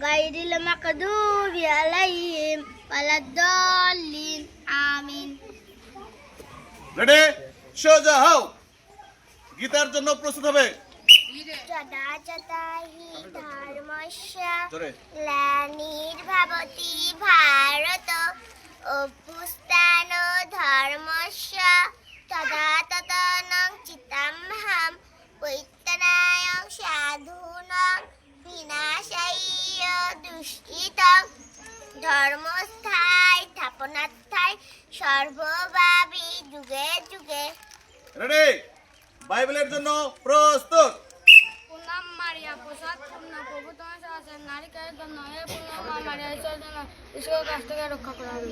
غير المغضوب عليهم ولا الضالين آمين ready সোজা হও গীতার জন্য প্রস্তুত হবে যদা যদা হি ধর্মস্য জোরে গ্লানির্ভবতি ভারত অভ্যুত্থান ধর্মস্য তদা তদনং সর্বভাবী যুগে যুগে। রেডি বাইবেলের জন্য প্রস্তুত। পূর্ণাম মারিয়া প্রসাদ পূর্ণ প্রভু তোমার আছেন নারীকারের জন্য হে পূর্ণাম মারিয়া ঈশ্বরের জন্য ঈশ্বরের কাছ থেকে রক্ষা করা হবে।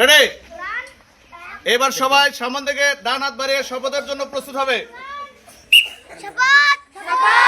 রেডি এবার সবাই সামন থেকে ডান হাত বাড়িয়ে শপথের জন্য প্রস্তুত হবে। শপথ! শপথ!